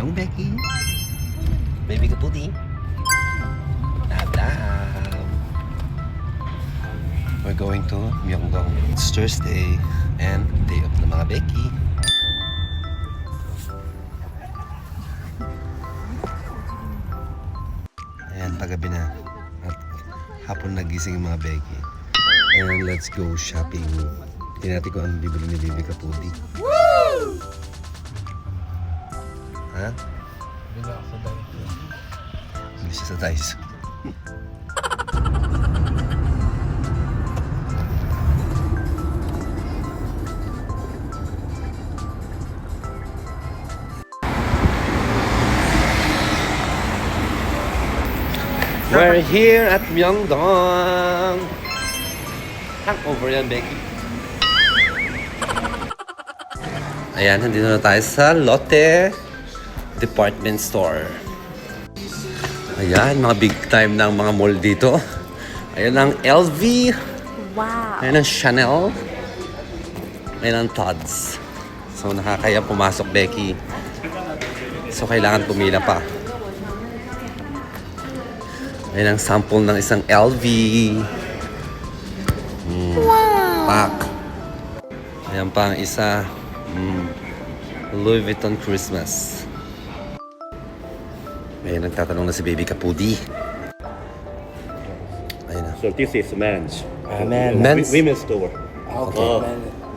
Young Becky. Baby Kaputi. Love, love. We're going to Myeongdong. It's Thursday and day off ng mga Becky. Ayan, paggabi na. At hapon nagising mga Becky. And let's go shopping. Natin kung anong bibili ni Bibi Kapudi. Ha? Bila ako sa dahil. Bili siya sa Daiso. We're here at Myeongdong. Hangover yan, Becky. Ayan, nandito na tayo sa Lotte Department Store. Ayan, mga big time ng mga mall dito. Ayan ang LV. Wow. Ayan ang Chanel. Ayan ang Tod's. So, nakakaya pumasok, Becky. So, kailangan pumila pa. Ayan ang sample ng isang LV. Mm, Pack. Ayan pa ang isa. Mm, Louis Vuitton Christmas. Ayan, nagtatanong na si Baby Kapudi. Ayun na. So this is men's. Ah, men. Men's? Women's store. Okay. Uh,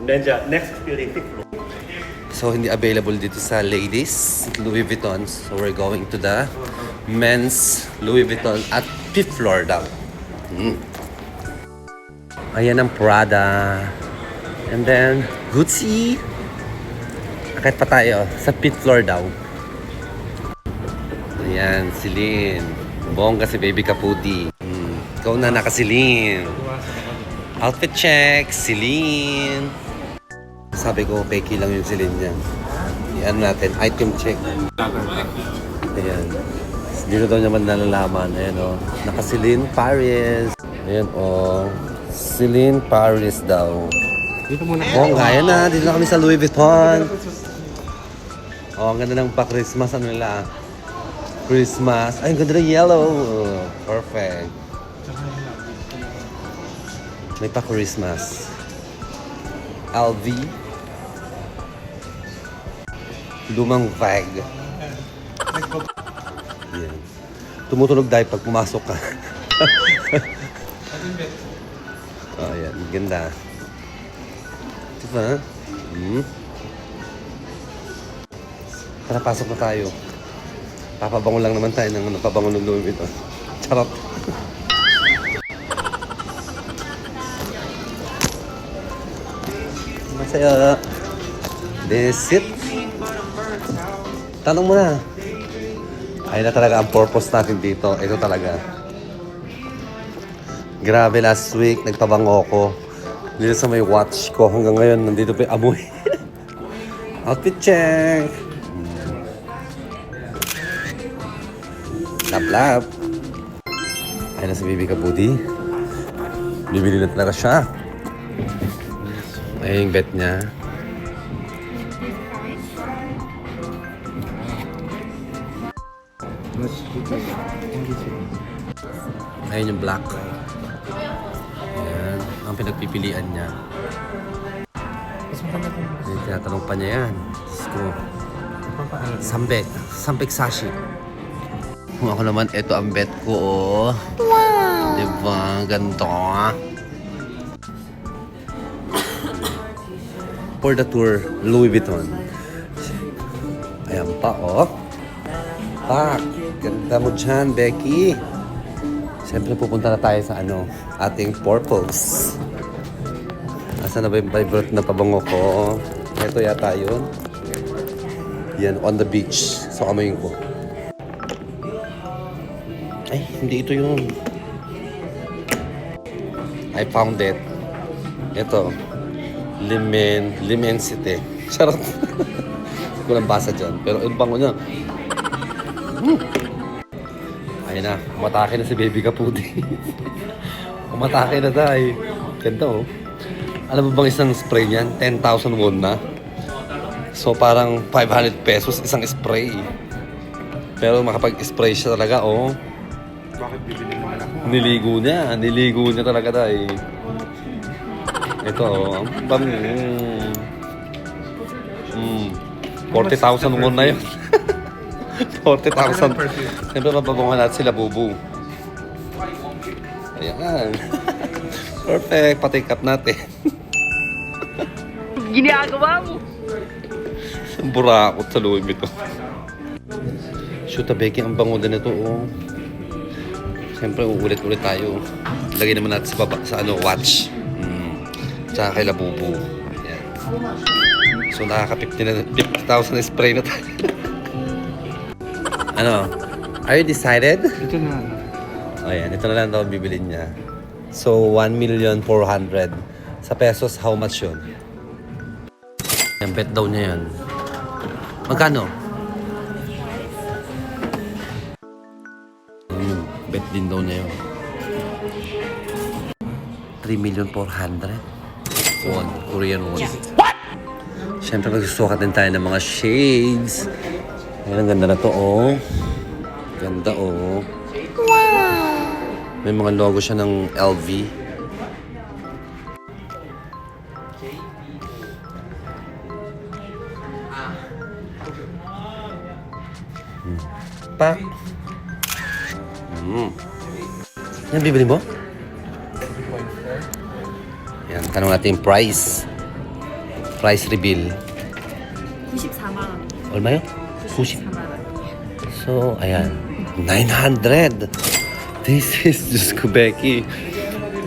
then the next building, fifth floor. So, hindi available dito sa ladies, Louis Vuitton. So, we're going to the men's Louis Vuitton at fifth floor daw. Mm. Ayan ang Prada. And then, Gucci. Akit pa tayo sa fifth floor daw. Ayan, Celine. Bongga si Baby Kaputi. Mm. Ikaw na naka-Celine. Outfit check, Celine. Sabi ko, peki lang yung Celine niya. Iyan natin, item check. Ayan. Dito daw naman nalalaman. Ayan o. Naka Celine Paris. Ayan o. Celine Paris daw. Dito muna. Oo, oh, kaya na. Dito na kami sa Louis Vuitton. Oh, ang ganda ng pa-Christmas. Ano nila? Christmas. Ay, ang ganda ng yellow. Oh, perfect. May pa-Christmas. LV. Lumang bag. Yan. Tumutunog dahil pag pumasok ka. oh, yan. Ganda. Diba? Hmm? Tara, pasok na tayo. Papabango lang naman tayo ng napabango ng Louis Vuitton. Charot. Masaya. This it. Tanong mo na. Ayun na talaga ang purpose natin dito. Ito talaga. Grabe, last week, nagpabango ko. Dito sa may watch ko. Hanggang ngayon, nandito pa yung amoy. Outfit check. Lap lap. Ayun na si Bibi Kabudi. Bibili na talaga siya. Ayun yung bet niya. Ayun yung black. Ayan. Ang pinagpipilian niya. Ayun, tinatanong pa niya yan. Diyos ko. Sambek. Sambek sashi. Kung ako naman, ito ang bet ko. Oh. Wow! Diba? Ganito. For the tour, Louis Vuitton. Ayan pa, oh. Pak! Ganda mo dyan, Becky. Siyempre, pupunta na tayo sa ano, ating purpose. Asa na ba yung favorite na pabango ko? Ito yata yun. Yan, on the beach. So, amoyin ko. Ay, hindi ito yung... I found it. Ito. Limen... Limensity. Charot. Hindi ko lang basa dyan. Pero yung bango niya. Hmm. Ayun na. Umatake na si Baby Kapudi. Umatake na tayo. Ganda oh. Alam mo bang isang spray niyan? 10,000 won na. So parang 500 pesos isang spray. Pero makapag-spray siya talaga, oh. Bakit bibili naman ako? Niligo niya. Niligo niya talaga tayo. Ito, oh. Ang bango. Mm. 40,000 mo na yun. 40,000. Siyempre, mababangan natin sila, bubu. Ayan. Perfect. Patikap natin. Ginagawa mo. Burakot sa Louis Vuitton. Shoot, Becky, ang bango din ito, oh. Siyempre, uulit-ulit tayo. Lagay naman natin sa baba, sa ano, watch. Mm. Tsaka kay Labubu. Ayan. So, nakaka-50 na, 50,000 spray na tayo. ano? Are you decided? Ito na. Ayan, ito na lang daw bibilin niya. So, 1,400,000. Sa pesos, how much yun? Yan, bet daw niya yan. Magkano? Din daw niya yun. 3,400,000. Won, Korean won. What? Siyempre, magsusukat din tayo ng mga shades. Ayan, ang ganda na to, oh. Ganda, oh. May mga logo siya ng LV. Hmm. Pa. Hmm. Yan, bibili mo? Yan, tanong natin yung price. Price reveal. 94만 원. 얼마요? 90. 94만 원. So, ayan. 900. This is, Diyos ko, Becky.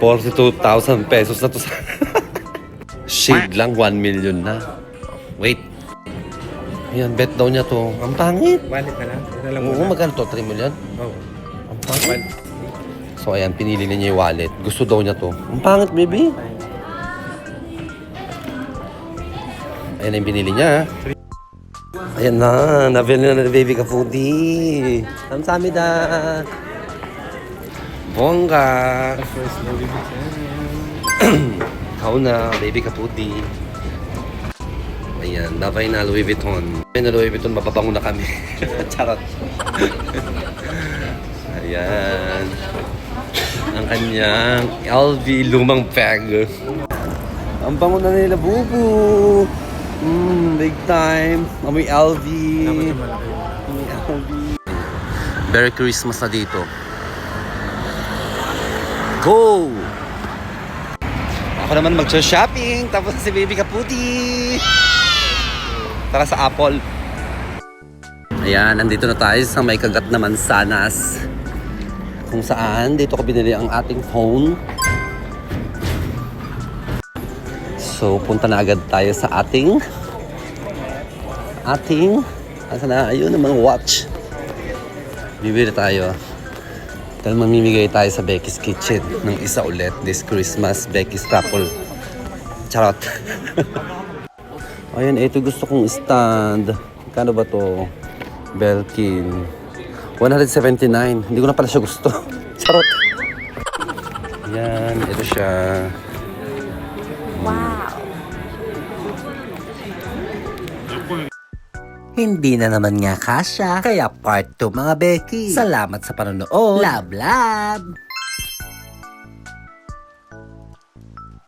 42,000 pesos na to sa... Shade lang, 1 million na. Wait. Ayan, bet daw niya to. Ang pangit. Wallet na lang. Ito lang Oo, muna. magkano to? 3 million? Oo. So, ayan, pinili na niya yung wallet. Gusto daw niya to. Ang pangit, baby. Ayan yung binili niya. Ayan na, nabili na ng baby ka foodie. Bongga. First Louis Vuitton. Ikaw na, baby ka foodie. Ayan, dabay na Louis Vuitton. Dabay na Louis Vuitton, mapabango na kami. Charot. Ayan. Ang kanyang LV lumang bag. Ang bango na nila, bubu. Mm, big time. Amoy LV. Amoy LV. Merry Christmas na dito. Go! Ako naman mag-shopping, tapos si Baby Kaputi. Tara sa Apple. Ayan, nandito na tayo sa may kagat na mansanas. Kung saan, dito ko binili ang ating phone. So, punta na agad tayo sa ating ating asa na, ayun ang mga watch. Bibili tayo. Dahil mamimigay tayo sa Becky's Kitchen ng isa ulit this Christmas, Becky's Couple. Charot. Ayan, ito gusto kong stand. Kano ba to? Belkin. 179. Hindi ko na pala siya gusto. Charot. Ayan, ito siya. Hindi na naman nga kasya, kaya part 2 mga Becky. Salamat sa panonood. Love, love!